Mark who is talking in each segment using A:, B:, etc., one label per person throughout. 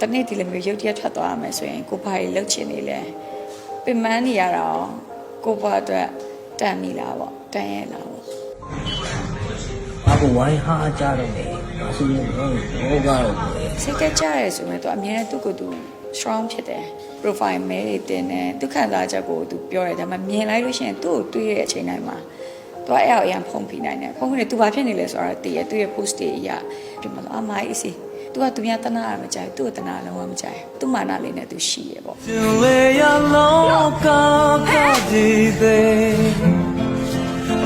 A: တနေ့ဒီလိုမျိုးရုပ်တရက်ထွက်သွားရမယ်ဆိုရင်ကိုဘာကြီးလှုပ်ချင်နေလဲပင်မနေရတော့ကိုဘာအတွက်တန်ပြီလားပေါ့တန်ရဲ့လားပေါ့
B: ဘာကိုဝိုင်းဟာကြတော့လေဒါဆိုရင်တော့ဘောကတော့ပဲ
A: စိတ်တက်ကြရဲဆိုရင်တော့အမြဲတမ်းသူ့ကိုယ်သူ strong ဖြစ်တယ် profile မဲတွေတင်တယ်သူခံစားချက်ကိုသူပြောတယ်ဒါပေမဲ့မြင်လိုက်လို့ရှိရင်သူ့ကိုတွေးရတဲ့အချိန်တိုင်းမှာသူအဲ့အောင်အရင်ဖုံးဖိနိုင်တယ်ဖုံးဖိနေသူဘာဖြစ်နေလဲဆိုတော့တည်ရသူ့ရဲ့ post တွေအရာဒီမှာအမိုင်းအစီ သူကသူများတနာရမကြိုက်သူ့ကိုတနာလုံးဝမကြိုက်သူ့မာနလေးနဲ့သူရှိရပေါ့
C: လေရလောကကကြည်သေး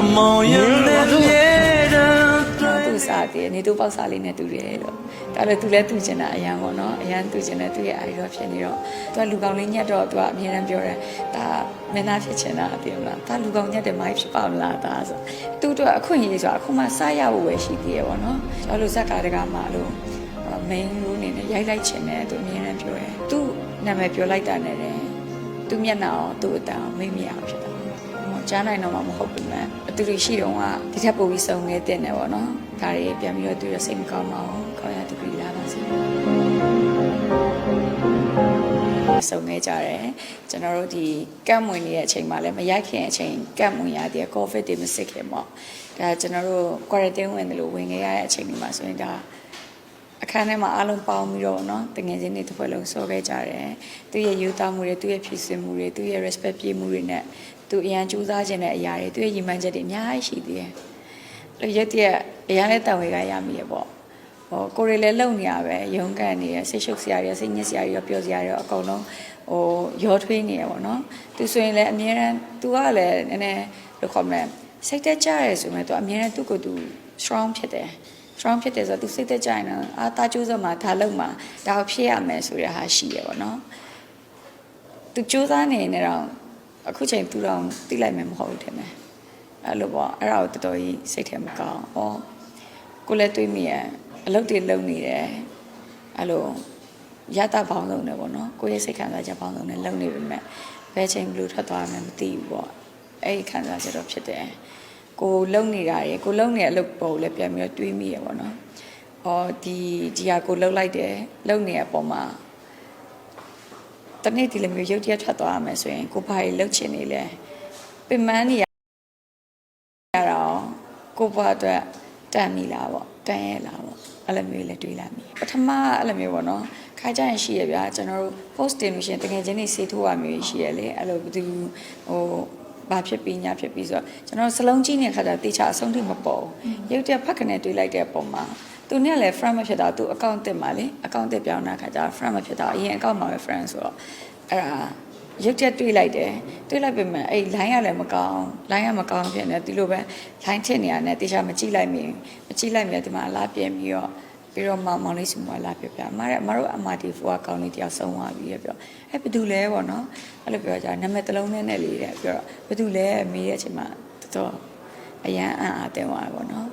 C: အမောင်ရတဲ့ပြေတဲ့
A: တော့သူစားတယ်နေသူပေါက်စားလေးနဲ့တူတယ်လို့ဒါလည်းသူလည်းသူကျင်တာအရန်ပေါ့နော်အရန်သူကျင်တယ်သူရဲ့အာရုံဖြစ်နေတော့သူကလူကောင်းလေးညက်တော့သူကအမြဲတမ်းပြောတယ်ဒါမင်းသားဖြစ်ချင်တာအပြင်လားဒါလူကောင်းညက်တယ်မိုင်းဖြစ်ပါမလားဒါဆိုသူတို့အခွင့်အရေးဆိုတာအခုမှစရဖို့ပဲရှိသေးရပေါ့နော်ကျွန်တော်တို့ဇက်ကားတကားမှလို့ main role အနေနဲ့ရိုက်လိုက်ချင်တယ်သူအမြဲတမ်းပြောတယ်သူနာမည်ပြောလိုက်တာနဲ့တယ်သူမျက်နှာအောင်သူ့အတန်အောင်မိမရအောင်ဖြစ်တာဟောကြားနိုင်တော့မှမဟုတ်ဘူးမဲ့အတူတူရှိတော့ကဒီထက်ပိုပြီးစုံနေတဲ့တယ်ပေါ့နော်ဒါတွေပြန်ပြီးတော့သူရစိတ်မကောင်းပါဘူးခေါင်းရတူပြီးလာပါစေစုံနေကြတယ်ကျွန်တော်တို့ဒီကန့်မွင်နေတဲ့အချိန်မှာလည်းမရိုက်ခင်အချိန်ကန့်မွင်ရတဲ့ကိုဗစ်တွေမစစ်ခင်ပေါ့ဒါကျွန်တော်တို့ quarantine ဝင်တယ်လို့ဝင်ခဲ့ရတဲ့အချိန်ဒီမှာဆိုရင်ဒါ အခန်းထဲမှာအားလုံးပေါင်းပြီးတော့เนาะတငယ်ချင်းတွေတစ်ဖွဲ့လုံးဆော်ခဲ့ကြတယ်သူရဲ့ယူသားမှုတွေသူရဲ့ဖြည့်စင်မှုတွေသူရဲ့ respect ပြည့်မှုတွေနဲ့သူအရန်ကြိုးစားခြင်းတဲ့အရာတွေသူရဲ့ရည်မှန်းချက်တွေအများကြီးရှိသေးတယ်အဲ့ရက်တရက်အရန်လည်းတန်ဝေကရမိရပေါ့ဟောကိုရီလည်းလုံနေရပဲရုန်းကန်နေရစိတ်ရှုပ်စရာတွေစိတ်ညစ်စရာတွေပျော်စရာတွေအကုန်လုံးဟိုရောထွေးနေရပေါ့နော်သူဆိုရင်လည်းအမြဲတမ်းသူကလည်းနည်းနည်းဘယ်လိုခေါ်မလဲစိတ်သက်ကြရဲဆိုမှသူအမြဲတမ်းသူ့ကိုယ်သူ strong ဖြစ်တယ် strong ဖြစ်တယ်ဆိုတော့သူစိတ်သက်ကြရင်တော့အာတာကျိုးစမှာဒါလုံးမှာဒါကိုဖြစ်ရမယ်ဆိုတဲ့ဟာရှိရပါတော့သူစူးစမ်းနေနေတော့အခုချိန်သူတော့သိလိုက်မယ်မဟုတ်ဘူးထင်တယ်အဲ့လိုပေါ့အဲ့ဒါကိုတော်တော်ကြီးစိတ်ထဲမကောင်းဩကိုလည်းတွေးမိရအလုပ်တွေလုပ်နေတယ်အဲ့လိုရတာပေါင်းဆုံးတယ်ပေါ့နော်ကိုရဲ့စိတ်ခံစားချက်ပေါင်းဆုံးတယ်လုပ်နေပြီမဲ့ဘယ်ချိန်ဘလို့ထွက်သွားမှမသိဘူးပေါ့အဲ့ဒီခံစားချက်တော့ဖြစ်တယ် ကိုလုံနေတာရယ်ကိုလုံနေတဲ့အလုပ်ပေါ်ကိုလည်းပြန်ပြီးတော့တွေးမိရပေါ့နော်။အော်ဒီဒီဟာကိုလှုပ်လိုက်တယ်လုံနေတဲ့အပေါ်မှာတနေ့ဒီလိုမျိုးရုပ်တရက်ထွက်သွားရမယ်ဆိုရင်ကိုဘာကြီးလှုပ်ချင်နေလဲပင်မနေရတော့ကိုဘာအတွက်တန်ပြီလားပေါ့တန်ရဲ့လားပေါ့အဲ့လိုမျိုးလည်းတွေးလာမိပထမအဲ့လိုမျိုးပေါ့နော်ခါကြရင်ရှိရဗျာကျွန်တော်တို့ post တင်လို့ရှိရင်တကယ်ချင်းနေစေးထိုးရမျိုးရှိရလေအဲ့လိုဘယ်သူဟို ဘာဖြစ်ပြီးညာဖြစ်ပြီးဆိုတော့ကျွန်တော်စလုံးကြီးနေတဲ့ခါကျတေချာအဆုံးထိမပေါ်ဘူးရုပ်တက်ဖက်ကနေတွေးလိုက်တဲ့အပေါ်မှာသူနဲ့လည်း friend မဖြစ်တော့သူ account တက်မှာလေ account တက်ပြောင်းတဲ့ခါကျတော့ friend မဖြစ်တော့အရင် account မှာပဲ friend ဆိုတော့အဲ့ဒါရုပ်တက်တွေးလိုက်တယ်တွေးလိုက်ပေမဲ့အဲ့ line ကလည်းမကောင်း line ကမကောင်းဖြစ်နေဒီလိုပဲ line ထစ်နေရတယ်တေချာမကြည့်လိုက်မိမကြည့်လိုက်မိဒီမှာအလားပြင်ပြီးတော့ ပြီးတော့မောင်မောင်လေးစုမလာပြပြအမရဲ့အမတို့အမတီဖိုကကောင်းလေးတယောက်ဆုံးသွားပြီရပြောအဲ့ဘယ်သူလဲပေါ့နော်အဲ့လိုပြောကြနာမည်တစ်လုံးနဲ့နဲ့လေးတဲ့ပြောဘယ်သူလဲမေးတဲ့အချိန်မှာတော်တော်အရန်အံ့အားတင်သွားတယ်ပေါ့နော်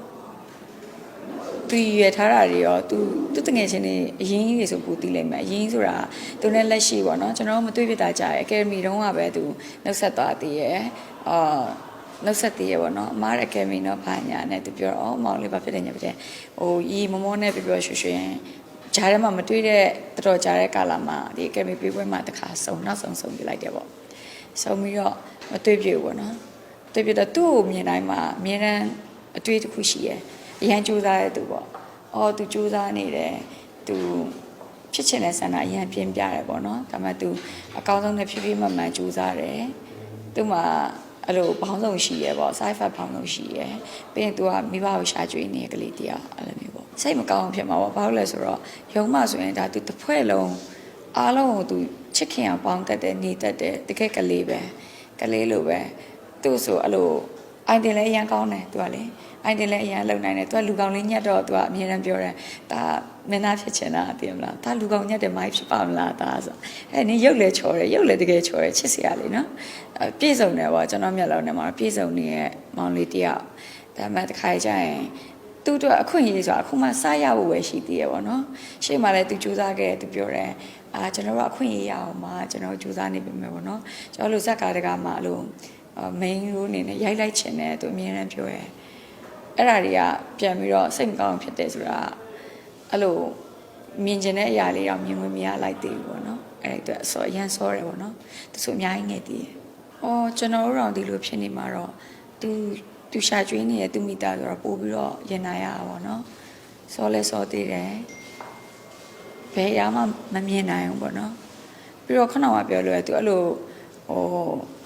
A: သူရထားတာတွေရောသူသူတငယ်ချင်းတွေအရင်ကြီးတွေဆိုပူတည်လိုက်မယ်အရင်ဆိုတာသူနဲ့လက်ရှိပေါ့နော်ကျွန်တော်မတွေ့ပြတာကြားတယ်အကယ်ဒမီတုန်းကပဲသူနှုတ်ဆက်သွားသေးရဲ့အာ နှုတ်ဆက်သေးရဲ့ပေါ့နော်အမားရဲ့အကယ်ဒမီတော့ဘာညာနဲ့သူပြောတော့အော်မောင်လေးဘာဖြစ်တယ်ညာဖြစ်တယ်ဟိုရီမမောနဲ့ပြောပြောရွှေရွှေဂျားထဲမှာမတွေ့တဲ့တော်တော်ကြားတဲ့ကာလမှာဒီအကယ်ဒမီပြေးပွဲမှာတစ်ခါစုံနောက်ဆုံးဆုံးပြလိုက်တယ်ပေါ့စုံပြီးတော့မတွေ့ပြဘူးပေါ့နော်တွေ့ပြတော့သူ့ကိုမြင်တိုင်းမှာအမြဲတမ်းအတွေ့တစ်ခုရှိရဲ့အရန်ကြိုးစားတဲ့သူပေါ့အော်သူကြိုးစားနေတယ်သူဖြစ်ချင်တဲ့ဆန္ဒအရင်ပြင်းပြတယ်ပေါ့နော်ဒါပေမဲ့ तू အကောင်းဆုံးနဲ့ဖြည်းဖြည်းမှန်မှန်ကြိုးစားတယ်သူမှ အဲ့လိုဘောင်းဆောင်ရှိရပေါ့ side fact ဘောင်းဆောင်ရှိရပြီးရင် तू ကမိဘကိုရှာကြွေးနေကလေးတရားအဲ့လိုမျိုးပေါ့စိတ်မကောင်းဖြစ်မှာပေါ့ဘာလို့လဲဆိုတော့ရုံမှဆိုရင်ဒါ तू တစ်ဖွဲ့လုံးအားလုံးကို तू ချစ်ခင်အောင်ပေါင်းတတ်တယ်နေတတ်တယ်တကယ်ကလေးပဲကလေးလိုပဲသူ့ဆိုအဲ့လိုအိုင်တင်လည်းအရင်ကောင်းတယ် तू ကလေအိုင်တင်လည်းအရင်လုံနိုင်တယ် तू ကလူကောင်းလေးညက်တော့ तू ကအမြဲတမ်းပြောတယ်ဒါ မင်းသားဖြစ်ချင်တာသိမလားဒါလူကောင်းညက်တယ်မိုက်ဖြစ်ပါမလားဒါဆိုအဲနင်းရုပ်လေချော်တယ်ရုပ်လေတကယ်ချော်တယ်ချစ်စရာလေးနော်အဲပြည့်စုံတယ်ပေါ့ကျွန်တော်မျက်လုံးထဲမှာပြည့်စုံနေတဲ့မောင်လေးတယောက်ဒါမှတစ်ခါကျရင်သူ့အတွက်အခွင့်အရေးဆိုတာအခုမှစရဖို့ပဲရှိသေးရပေါ့နော်ရှေ့မှာလည်းသူစူးစမ်းခဲ့တယ်သူပြောတယ်အာကျွန်တော်တို့အခွင့်အရေးရအောင်မှာကျွန်တော်စူးစမ်းနေပြီမယ်ပေါ့နော်ကျွန်တော်တို့ဇက်ကားတကားမှာအလို main role အနေနဲ့ရိုက်လိုက်ချင်တယ်သူအမြဲတမ်းပြောရဲအဲ့ဒါတွေကပြန်ပြီးတော့စိတ်မကောင်းဖြစ်တယ်ဆိုတာ အဲ့လိုမြင်ကျင်တဲ့အရာလေးတော့မြင်မမြင်ရလိုက်သေးဘူးပေါ့နော်အဲ့ဒီအတွက်ဆောအရန်ဆောတယ်ပေါ့နော်သူဆိုအများကြီးငယ်သေးတယ်။အော်ကျွန်တော်တို့တော့ဒီလိုဖြစ်နေမှာတော့သူသူရှာကျွေးနေတဲ့သူမိသားဆိုတော့ပို့ပြီးတော့ရင်နာရတာပေါ့နော်။ဆောလဲဆောသေးတယ်။ဘယ်အရာမှမမြင်နိုင်ဘူးပေါ့နော်။ပြီးတော့ခဏမှပြောလို့ရသူအဲ့လိုဟို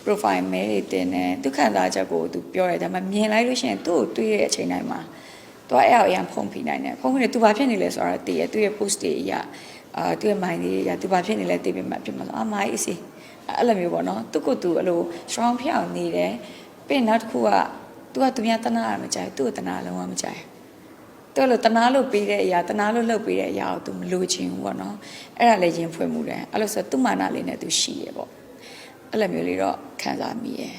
A: profile mail တွေတင်တယ်သူခံစားချက်ကိုသူပြောရတယ်ဒါပေမဲ့မြင်လိုက်လို့ရှိရင်သူ့ကိုတွေးတဲ့အချိန်တိုင်းမှာ သူအဲ့အောင်အရင်ဖုန်ဖိနိုင်တယ်ဖုန်ဖိနေသူဘာဖြစ်နေလဲဆိုတာသိရသူရဲ့ post တွေအရအာသူရဲ့ mind တွေအရသူဘာဖြစ်နေလဲသိပြီးမှဖြစ်မှာဆိုအမိုင်းအစီအဲ့လိုမျိုးပေါ့နော်သူကသူအဲ့လို strong ဖြစ်အောင်နေတယ်ပြီးနောက်တစ်ခုကသူကသူများတနာရမကြိုက်သူ့ကိုတနာလုံးဝမကြိုက်သူကလို့တနာလို့ပြီးတဲ့အရာတနာလို့လှုပ်ပြီးတဲ့အရာကိုသူမလိုချင်ဘူးပေါ့နော်အဲ့ဒါလည်းရင်ဖွင့်မှုတယ်အဲ့လိုဆိုသူ့မာနလေးနဲ့သူရှိရပေါ့အဲ့လိုမျိုးလေးတော့ခံစားမိရယ်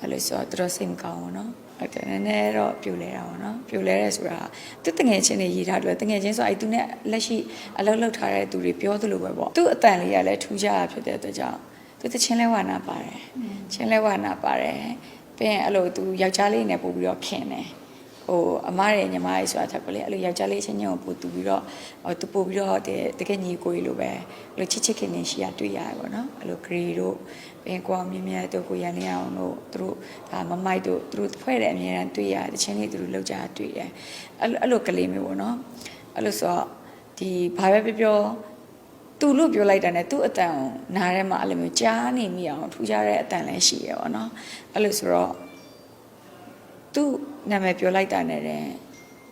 A: အဲ့လိုဆိုတော့သူတို့စိတ်မကောင်းဘူးနော် ဟုတ်တယ်နည်းနည်းတော့ပြိုလဲတာပေါ့နော်ပြိုလဲရဲဆိုတာသူတငယ်ချင်းတွေရေးထားတယ်တငယ်ချင်းဆိုအဲ့သူနဲ့လက်ရှိအလုပ်လုပ်ထားတဲ့သူတွေပြောသလိုပဲပေါ့သူ့အတန်လေးကလည်းထူးခြားတာဖြစ်တဲ့အတွက်ကြောင့်သူတချင်းလဲဝါနာပါတယ်ချင်းလဲဝါနာပါတယ်ပြီးရင်အဲ့လိုသူယောက်ျားလေးနဲ့ပို့ပြီးတော့ခင်တယ် ဟိုအမရဲ့ညီမလေးဆိုတာထပ်ကလေးအဲ့လိုယောက်ျားလေးချင်းချင်းကိုပို့တူပြီးတော့ဟိုသူပို့ပြီးတော့တဲ့တကယ်ညီကိုကြီးလိုပဲအဲ့လိုချစ်ချစ်ခင်ခင်ရှိရတွေ့ရတယ်ပေါ့နော်အဲ့လိုဂရီတို့ဘင်ကွာမြင်းမြတ်တို့ကိုရန်နေအောင်တို့သူတို့ဒါမမိုက်တို့သူတို့ဖွဲ့တဲ့အမြဲတမ်းတွေ့ရတယ်တချင်းလေးသူတို့လောက်ကြတွေ့တယ်အဲ့လိုအဲ့လိုကလေးမျိုးပေါ့နော်အဲ့လိုဆိုတော့ဒီဘာပဲပြောပြောသူလို့ပြောလိုက်တာ ਨੇ သူ့အတန်ကိုနားထဲမှာအဲ့လိုမျိုးကြားနေမိအောင်ထူကြတဲ့အတန်လည်းရှိရပါတော့အဲ့လိုဆိုတော့သူ့ နာမည်ပြောလိုက်တာနဲ့တဲ့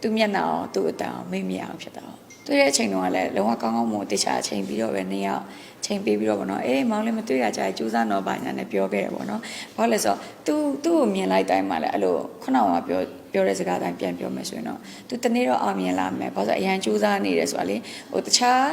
A: သူ့မျက်နှာအောင်သူ့အတန်အောင်မေ့မြအောင်ဖြစ်တာ။တွေ့တဲ့အချိန်တုန်းကလည်းလုံးဝကောင်းကောင်းမွန်တခြားအချိန်ပြီးတော့ပဲနှစ်ယောက်ချိန်ပေးပြီးတော့ဗောနော်အေးမောင်လေးမတွေ့ရကြကြိုးစားတော့ပါညာနဲ့ပြောခဲ့တယ်ဗောနော်။ဘာလို့လဲဆိုတော့ तू သူ့ကိုမြင်လိုက်တိုင်းမှာလည်းအဲ့လိုခုနကမှပြောပြောတဲ့စကားတိုင်းပြန်ပြောမယ်ဆိုရင်တော့ तू တနေ့တော့အောင်မြင်လာမယ်။ဘာလို့ဆိုအရန်ကြိုးစားနေတယ်ဆိုတာလေဟိုတခြား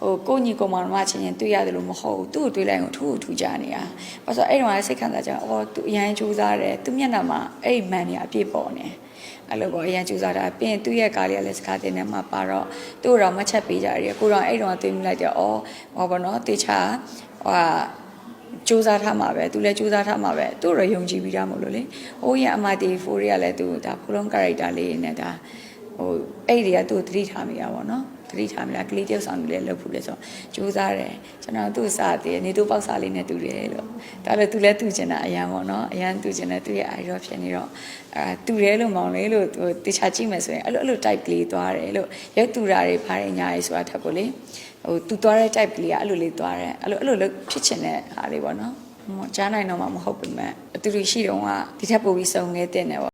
A: ဟိုကိုညီကောင်မတော်မချင်းချင်းတွေ့ရတယ်လို့မဟုတ်ဘူးသူ့ကိုတွေ့လိုက်ရင်ထူးထူးကြနေတာ။ဘာလို့ဆိုအဲ့တော့စိတ်ခံစားကြအော် तू အရန်ကြိုးစားတယ်သူမျက်နှာမှာအဲ့ဒီမန်နေအပြည့်ပေါ်နေတယ်။အဲ့လိုပေါ့အရင်ကြိုးစားတာပြီးရင်သူ့ရဲ့ကားလေးကလည်းစကားတင်ထဲမှာပါတော့သူ့တော့မချက်ပေးကြရတယ်ကိုတော့အဲ့တော့သိမိလိုက်တယ်ဩဟောဘောနော်တေချာဟဟာစူးစမ်းထားမှာပဲသူလည်းစူးစမ်းထားမှာပဲသူ့တော့ယုံကြည်ပြီးသားမို့လို့လေဟိုရအမတီဖိုးတွေကလည်းသူဒါဖူလုံး character လေးနဲ့ဒါဟိုအဲ့ဒီကသူ့သတိထားမိတာပေါ့နော် သတိထားမိတာကလေးတယောက်ဆောင်လေးလည်းလုပ်ဖို့လဲဆိုစူးစမ်းတယ်ကျွန်တော်သူ့စားတည်နေသူပေါက်စားလေးနဲ့တူတယ်လို့ဒါလည်းသူလည်းတူချင်တာအရန်ပေါ့နော်အရန်တူချင်တယ်သူရဲ့ idea ဖြစ်နေတော့အာတူတယ်လို့မောင်လေးလို့ဟိုတခြားကြည့်မယ်ဆိုရင်အဲ့လိုအဲ့လို type ကလေးသွားတယ်လို့ရုပ်တူတာတွေဖားရညာရေးဆိုတာထပ်ကိုလေဟိုသူသွားတဲ့ type ကလေးကအဲ့လိုလေးသွားတယ်အဲ့လိုအဲ့လိုလို့ဖြစ်ချင်တဲ့ဟာလေးပေါ့နော်ဟိုကြားနိုင်တော့မှမဟုတ်ပေမဲ့အတူတူရှိတော့ကဒီထက်ပိုပြီးစုံခဲ့တဲ့နေပေါ့